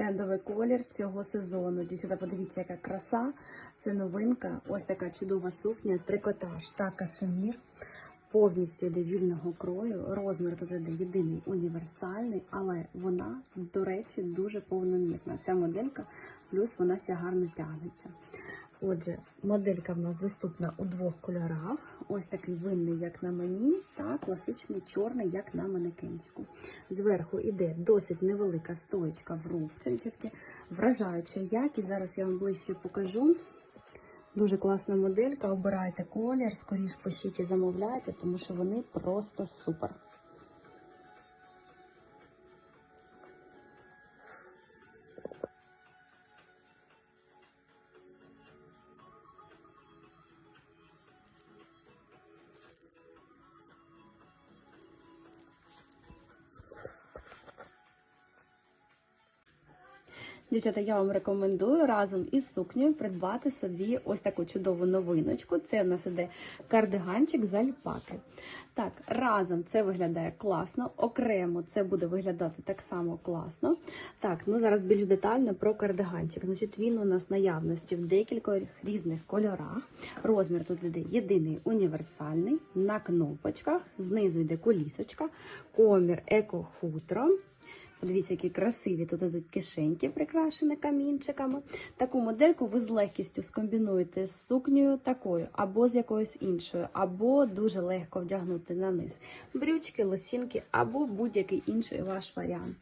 Трендовий колір цього сезону. Дівчата, подивіться, яка краса. Це новинка. Ось така чудова сукня, трикотаж та кашемір. Повністю йде крою. Розмір тут іде єдиний універсальний, але вона, до речі, дуже повномірна. Ця моделька, плюс вона ще гарно тягнеться. Отже, моделька в нас доступна у двох кольорах. Ось такий винний, як на мені, та класичний чорний, як на манекенчику. Зверху іде досить невелика стоечка в рубчинці, вражаюча якість. Зараз я вам ближче покажу. Дуже класна моделька. Обирайте колір, скоріш пишіть і замовляйте, тому що вони просто супер. Дівчата, я вам рекомендую разом із сукнею придбати собі ось таку чудову новиночку. Це в нас іде кардиганчик з альпаки. Так, разом це виглядає класно, окремо це буде виглядати так само класно. Так, ну зараз більш детально про кардиганчик. Значить, він у нас наявності в декількох різних кольорах. Розмір тут іде єдиний універсальний, на кнопочках, знизу йде колісочка, комір еко-хутро. Подивіться, які красиві тут ідуть кишеньки, прикрашені камінчиками. Таку модельку ви з легкістю скомбінуєте з сукнею такою, або з якоюсь іншою, або дуже легко вдягнути на низ брючки, лосінки, або будь-який інший ваш варіант.